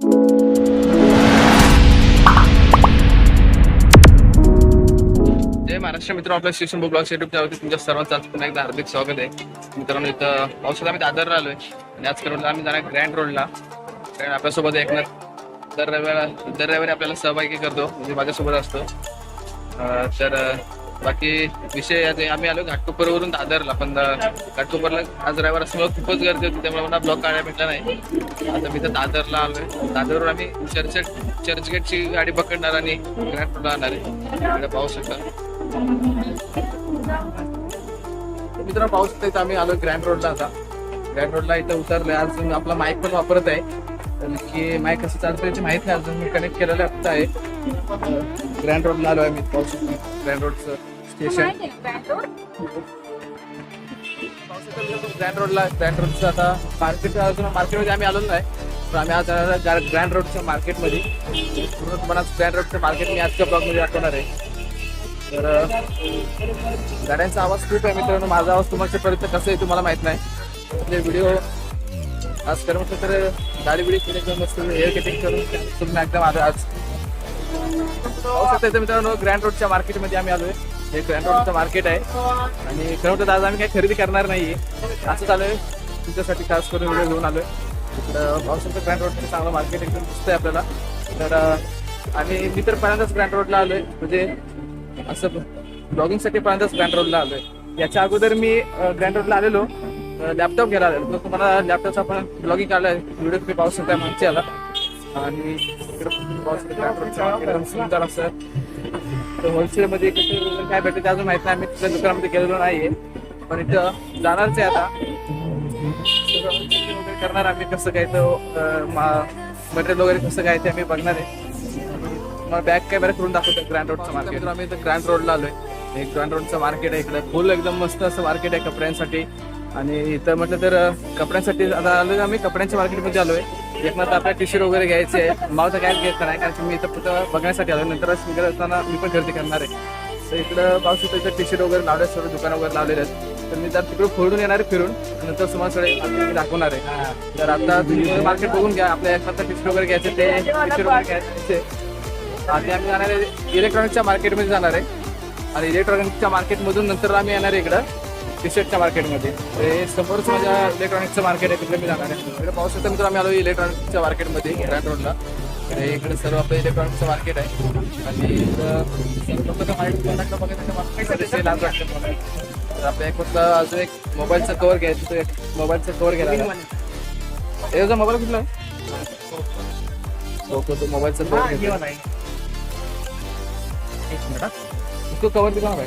जय महाराष्ट्र मित्र आपल्या station book blog YouTube वरती तुमच्या सर्वांचं आज पुन्हा एकदा हार्दिक स्वागत आहे. मित्रांनो इथं पावसात आम्ही दादरला राहिलो आणि आज करून आम्ही जाणार ग्रँड रोडला कारण आपल्यासोबत एकनाथ दर रविवार दर रविवारी आपल्याला सहभागी करतो म्हणजे माझ्यासोबत असतो. तर बाकी विषय आम्ही आलो घाटकोपरवरून दादरला पण घाटकोपरला आज रविवार असल्यामुळे खूपच गर्दी होती त्यामुळे मला ब्लॉक काढायला भेटला नाही. आता मी तर दादरला आलोय. दादरवरून आम्ही चर्च चर्चगेटची गाडी पकडणार आणि ग्रँड रोडला आणणार आहे. इकडे पाहू शकता. मित्रांनो पाहू शकता तर आम्ही आलो ग्रँड रोडला आता. ग्रँड रोडला इथं उतरलोय. आज आपला माईक पण वापरत आहे. की माईक कसं चालतं याची माहिती नाही अजून. मी कनेक्ट केलेलं आता आहे. ग्रँड रोडला आलो आहे मी शकतो. ग्रँड रोडचं स्टेशन. ग्रँड रोडला ग्रँड रोडचं आता मार्केट अजून मार्केटमध्ये आम्ही आलो नाही. तर आम्ही आज जाणार ग्रँड रोडच्या मार्केटमध्ये पूर्ण तुम्हाला ग्रँड रोडचं मार्केट मी आजच्या ब्लॉगमध्ये दाखवणार आहे. तर गाड्यांचा आवाज खूप आहे मित्रांनो. माझा आवाज तुमच्यापर्यंत कसं आहे तुम्हाला माहीत नाही. आपले व्हिडिओ आज कर म्हटलं तर गाडी बिडी एकदम मस्त हेअर कटिंग करून तुम्ही एकदम आज आज पाहू शकता इथं मित्रांनो ग्रँड रोडच्या मार्केटमध्ये आम्ही आलोय. हे ग्रँड रोडचं मार्केट आहे. आणि खरं तर आज आम्ही काही खरेदी करणार नाही आहे असं आलोय. तुमच्यासाठी खास करून व्हिडिओ घेऊन आलोय. इकडं पाहू शकता ग्रँड रोडचं चांगलं मार्केट एकदम दिसतंय आपल्याला. तर आणि मी तर पहिल्यांदाच ग्रँड रोडला आलोय. म्हणजे असं ब्लॉगिंगसाठी पहिल्यांदाच ग्रँड रोडला आलोय. याच्या अगोदर मी ग्रँड रोडला आलेलो. लॅपटॉप घ्यायला आलेलो. तर तुम्हाला लॅपटॉपचा आपण ब्लॉगिंग काढलाय व्हिडिओ तुम्ही पाहू शकता मागच्या आला आणि इकडं पाहू शकता एकदम सुंदर असं. तर होलसेलमध्ये कसं वगैरे काय भेटते ते अजून माहीत नाही. आम्ही तिथल्या दुकानामध्ये गेलेलो नाहीये. पण इथं जाणारच आहे आता. वगैरे करणार आम्ही कसं काय तर मटेरियल वगैरे कसं काय ते आम्ही बघणार आहे. मला बॅग काय बरं करून दाखवतो ग्रँड रोडचं मार्केट आम्ही इथं ग्रँड रोडला आलोय. हे ग्रँड रोडचं मार्केट आहे इकडे. फुल एकदम मस्त असं मार्केट आहे कपड्यांसाठी. आणि इथं म्हटलं तर कपड्यांसाठी आता आलोय आम्ही. कपड्यांच्या मार्केटमध्ये आलोय. एकनाथ आपल्या टी शर्ट वगैरे घ्यायचे आहे तर काय घेत नाही कारण की मी इथं फक्त बघण्यासाठी आलोय. नंतर स्पीकर असताना मी पण खरेदी करणार आहे. तर इकडं पाऊस येतो इथं टी शर्ट वगैरे लावले सर्व दुकान वगैरे लावलेले आहेत. तर मी तर तिकडे फोडून येणार आहे फिरून. नंतर तुम्हाला सगळे दाखवणार आहे. तर आता तुम्ही मार्केट बघून घ्या. आपल्या एखादा टी शर्ट वगैरे घ्यायचे ते टी शर्ट वगैरे घ्यायचे आधी आम्ही जाणार आहे इलेक्ट्रॉनिकच्या मार्केटमध्ये जाणार आहे. आणि इलेक्ट्रॉनिकच्या मार्केटमधून नंतर आम्ही येणार आहे इकडं. टी शर्टच्या मार्केटमध्ये. ते समोरच माझ्या इलेक्ट्रॉनिकचं मार्केट आहे तिकडे मी जाणार आहे. इकडे पाहू शकता मित्र आम्ही आलो इलेक्ट्रॉनिकच्या मार्केटमध्ये ग्रँड रोडला. इकडे सर्व आपलं इलेक्ट्रॉनिकचं मार्केट आहे. आणि आपल्या एक फक्त अजून एक मोबाईलचं कवर घ्यायचं मोबाईलचं कवर घ्यायला याचा मोबाईल कुठला आहे? ओके तो मोबाईलचं कवर घ्यायचं उसको कवर दिखा भाई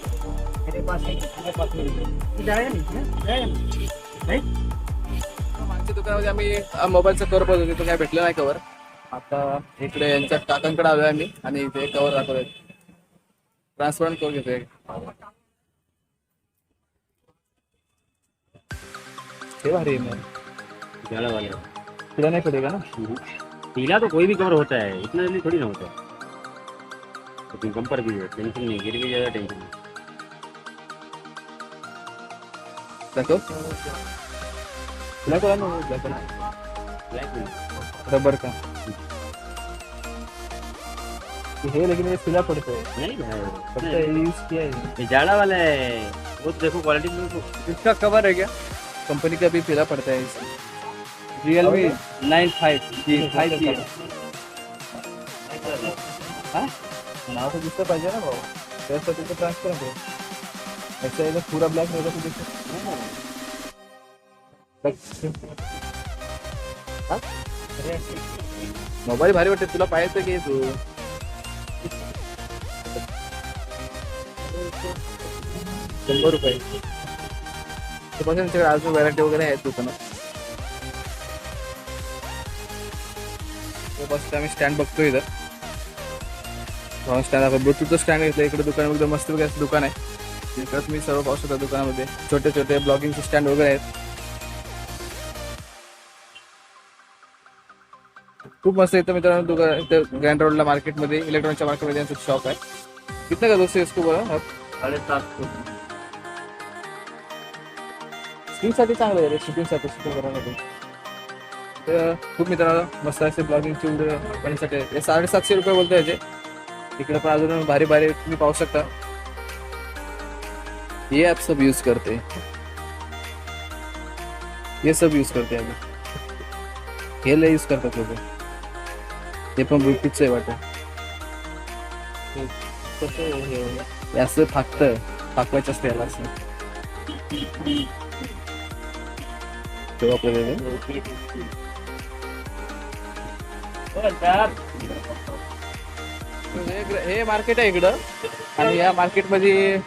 मागच्या दुकानामध्ये आम्ही मोबाईलचा कवर बघत होतो काय भेटलं नाही कवर आता इकडे यांच्या काकांकडे आलोय आम्ही आणि इथे कवर दाखवतोय. ट्रान्सपरंट कवर घेतोय. हे भारी आहे ज्यादा वाले तुला नाही पडेगा ना? पीला तो कोई भी कवर होता है इतना जल्दी थोड़ी ना होता है लेकिन कम पर भी है टेंशन नहीं गिर भी जाएगा टेंशन नहीं. दाखव ब्लॅक वाला ना ब्लॅक वाला ब्लैक में रबर का. हे लेकिन ये सिला पड़ता है। नहीं भाई यूज़ किया है। ये जाड़ा वाला है। वो तो देखो क्वालिटी में तो इसका कवर है क्या? कंपनी का भी पीला पड़ता है इसमें। Realme nine five G five G हाँ। नाव तो दिसलं पाहिजे ना भाऊ त्यासाठी तर ट्रान्सफर आहे याचा पुरा ब्लॅक रहेगा तो दिसतो मोबाईल भारी वाटते तुला पाहायचं की तू? शंभर रुपये. ते अजून व्हरायटी वगैरे आहेत दुकानात हो, बस आम्ही स्टँड बघतो इथं. स्टँड आपण ब्लूटूथचं स्टँड घेतलं इकडे दुकान एकदम मस्त वगैरे दुकान आहे. इकडं तुम्ही सर्व पाहू शकता दुकानामध्ये. छोटे छोटे ब्लॉगिंगचे स्टँड वगैरे आहेत. खूप मस्त इथं मित्रांनो दुकान इथं ग्रँड रोडला मार्केटमध्ये इलेक्ट्रॉनिकच्या मार्केटमध्ये यांचं शॉप आहे. कितना का दोस्तों इसको बघा साढ़े सात सौ. स्किनसाठी चांगलं आहे रे शूटिंगसाठी शूटिंग करण्यासाठी तर खूप मित्रांनो मस्त असे ब्लॉगिंगचे व्हिडिओ बनण्यासाठी. हे साडेसातशे रुपये बोलतो याचे. इकडे पण अजून भारी भारी तुम्ही पाहू शकता. ये आप सब यूज करते. ये सब यूज करते आम्ही हे लय यूज करतात लोक. हे पण ब्लूटूथचं आहे वाटतं. हे? असं फाकतं फाकवायचं असतं याला असं. तेव्हा आपल्याला हे- मार्केट आहे इकडं. आणि या मार्केटमध्ये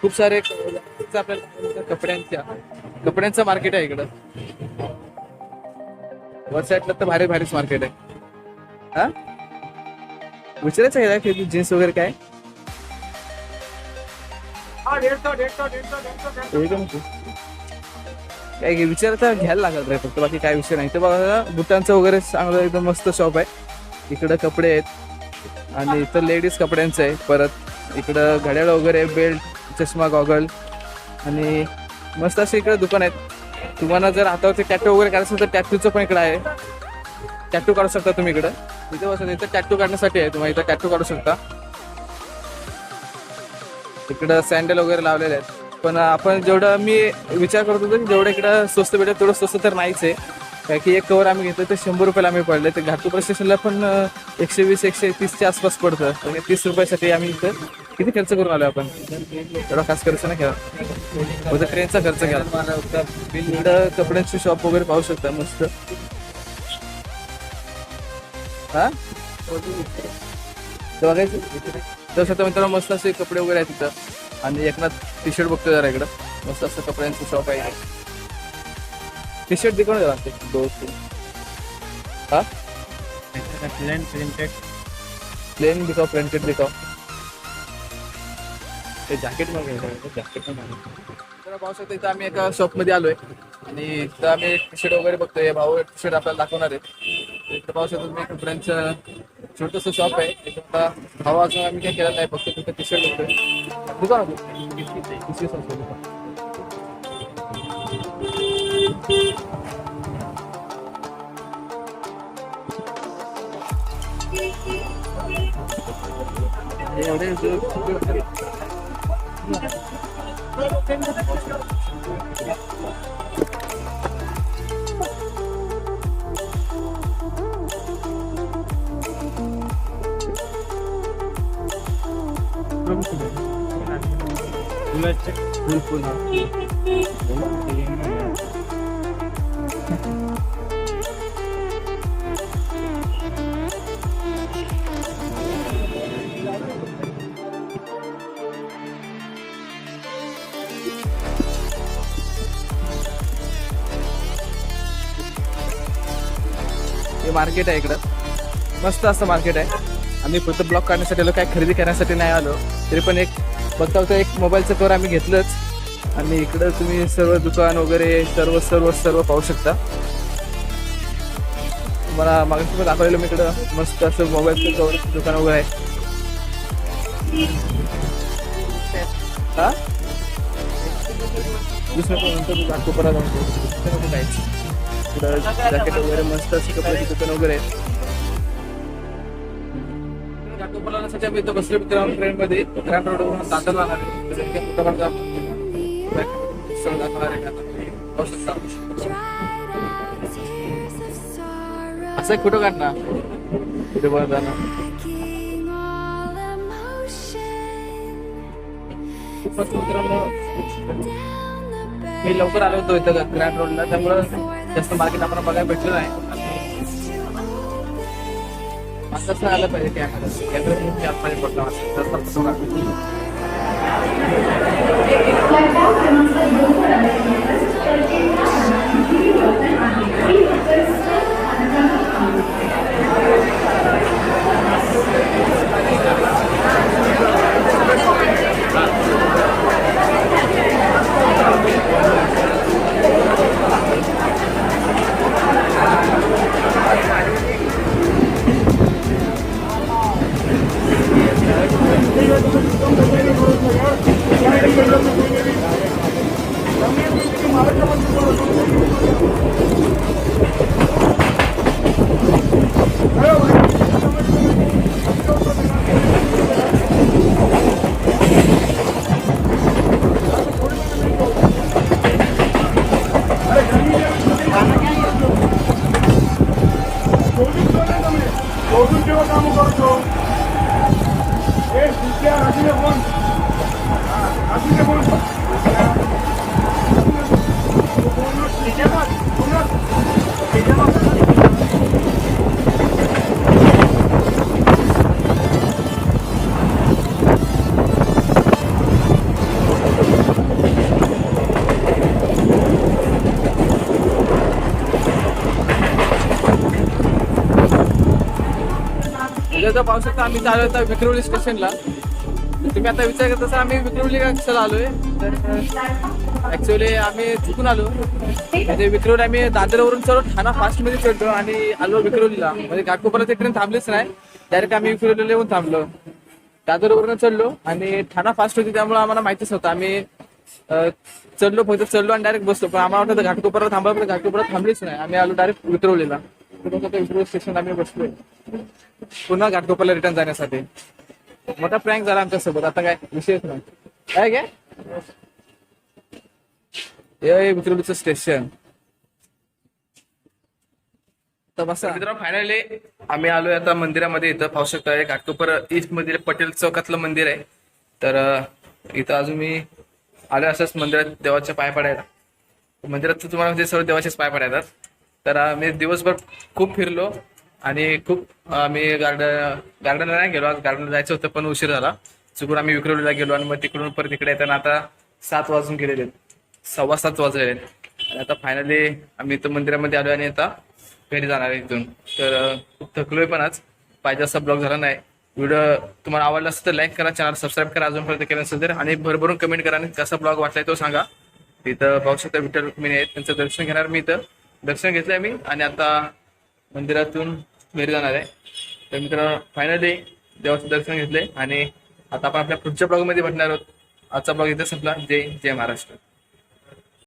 खूप सारे आपल्याला कपड्यांच्या कपड्यांचं मार्केट आहे इकडं. वर साईडला तर भारी भारीच मार्केट आहे. हा? विचारायचं आहे की जीन्स वगैरे काय? एकदम काय घे- विचारायचं घ्यायला लागत रे फक्त बाकी काय विषय नाही. ते बघा बुटांचं वगैरे चांगलं एकदम मस्त शॉप आहे. इकडं कपडे आहेत. आणि इथं लेडीज कपड्यांचं आहे. परत इकडं घड्याळ वगैरे बेल्ट चष्मा गॉगल आणि मस्त असे इकडे दुकान आहेत. तुम्हाला जर हातावरती टॅटू वगैरे असेल तर टॅटूचं पण इकडं आहे. टॅटू काढू शकता तुम्ही इकडं. इथे बसून इथं टॅटू काढण्यासाठी आहे. तुम्हाला इथं टॅटू काढू शकता. इकडं सँडल वगैरे लावलेले आहेत. पण आपण जेवढं मी विचार करत होतो की जेवढं इकडं स्वस्त भेटत तेवढं स्वस्त तर नाहीच आहे. काय की एक कवर आम्ही घेतलं तर शंभर रुपयाला आम्ही पडले. ते घाटकोपर स्टेशनला पण एकशे वीस एकशे तीसच्या आसपास पडतं. तर तीस रुपयासाठी आम्ही इथं किती खर्च करून आलो आपण? एवढा खास खर्च नाही केला. म्हणजे ट्रेनचा खर्च केला. इकडं कपड्यांची शॉप वगैरे पाहू शकता मस्त. हा? बघायचं. तसं तर मित्रांनो मस्त असे कपडे वगैरे आहेत तिथं. आणि एकनाथ टी शर्ट बघतो जरा इकडं. मस्त असं कपड्यांचं शॉप आहे. टी शर्ट दिखव ना जरा ते दोन तीन. हा? प्लेन प्रिंटेड प्लेन दिखाव. प्रिंटेड दिखाव ते जॅकेट मग जॅकेट पाहू शकता इथं आम्ही एका शॉपमध्ये आलोय. आणि इथं आम्ही टी शर्ट वगैरे बघतोय. भाऊ टी शर्ट आपल्याला दाखवणार आहेत इथं पाहू शकता तुम्ही कपड्यांचं छोटस शॉप आहे. इथं आता भाऊ अजून आम्ही काय केलं नाही फक्त तिथं टी शर्ट बघतोय दुकान पिशवी संस्था एवढे जो- फुल फुल हे मार्केट आहे इकडं. मस्त असं मार्केट आहे. आम्ही फक्त ब्लॉक काढण्यासाठी आलो काय खरेदी करण्यासाठी नाही आलो. तरी पण एक बघता बघता एक मोबाईलचं कवर आम्ही घेतलंच. आणि इकडं तुम्ही सर्व दुकान वगैरे सर्व सर्व सर्व पाहू शकता. मला मागच्या पण दाखवलेलं मी इकडं. मस्त असं मोबाईलचं कवर दुकान वगैरे आहे. हा? दुसरं पण नंतर दाखव परत जायचं. इकडं जॅकेट वगैरे मस्त असे कपड्याची दुकान वगैरे आहेत म्हणजे घाटकोपरला आम्ही मी बसलो मित्रांनो ट्रेन मध्ये ग्रँड दादर आहे. कुठं दाखवणार आहे असं एक फोटो ना. कुठे पण जाणार खूपच मित्रांनो. मी लवकर आलो होतो इथं ग्रँड रोडला त्यामुळं जास्त मार्केट आम्हाला बघायला भेटलं नाही. असं असं आलं पाहिजे कॅमेरा कॅमेरा आतमध्ये पडला असं जास्त फोटो काढतो सध्या तर पावसात आम्ही चालू आता विक्रोली स्टेशनला. तुम्ही आता विचार करत असाल आम्ही विक्रोली का कशाला आलोय. तर ऍक्च्युअली आम्ही चुकून आलो. म्हणजे विक्रोली आम्ही दादरवरून चढलो ठाणा फास्टमध्ये चढलो आणि आलो विक्रोलीला. म्हणजे घाटकोपरला ट्रेन थांबलीच नाही. डायरेक्ट आम्ही विक्रोलीला येऊन थांबलो. दादरवरून चढलो आणि ठाणा फास्ट होती त्यामुळे आम्हाला माहितीच होतं आम्ही चढलो फक्त चढलो आणि डायरेक्ट बसलो. पण आम्हाला वाटतं घाटकोपरला थांबा पण घाटकोपरला थांबलीच नाही. आम्ही आलो डायरेक्ट विक्रोलीला. इंटरव्ह्यू स्टेशन आम्ही बसलोय. पुन्हा घाटकोपरला रिटर्न जाण्यासाठी. मोठा प्रँक झाला आमच्यासोबत. आता काय? विषयच नाही. काय काय हे विक्रोलीचं स्टेशन तर फायनली आम्ही आलोय आता मंदिरामध्ये इथं. पाहू शकता घाटकोपर ईस्टमध्ये पटेल चौकातलं मंदिर आहे. तर इथं अजून मी आलो असंच मंदिरात देवाच्या पाय पडायला. मंदिरात तुम्हाला म्हणजे सर्व देवाचेच पाय पडायतात तर मी दिवसभर खूप फिरलो आणि खूप आम्ही गार्डन गार्डनला नाही गेलो आज गार्डनला जायचं होतं पण उशीर झाला. चुकून आम्ही विक्रोलीला गेलो आणि मग तिकडून परत इकडे येताना आता सात वाजून गेलेले आहेत. सव्वा सात वाजले आणि आता फायनली आम्ही इथं मंदिरामध्ये आलो आणि आता घरी जाणार आहे इथून. तर खूप थकलोय पण आज. पाहिजे असा ब्लॉग झाला नाही. व्हिडिओ तुम्हाला आवडला असेल तर लाईक करा चॅनल सबस्क्राईब करा अजूनपर्यंत केलं असेल तर. आणि भरभरून कमेंट करा आणि कसा ब्लॉग वाटलाय तो सांगा. इथं पाहू शकता विठ्ठल रुक्मिणी आहेत. त्यांचं दर्शन घेणार मी इथं. दर्शन घेतलंय मी आणि आता मंदिरातून घरी जाणार आहे. तर मित्रांनो फायनली देवाचं दर्शन घेतले आणि आता आपण आपल्या पुढच्या ब्लॉगमध्ये भेटणार आहोत. आजचा ब्लॉग इथे संपला. जय जय महाराष्ट्र.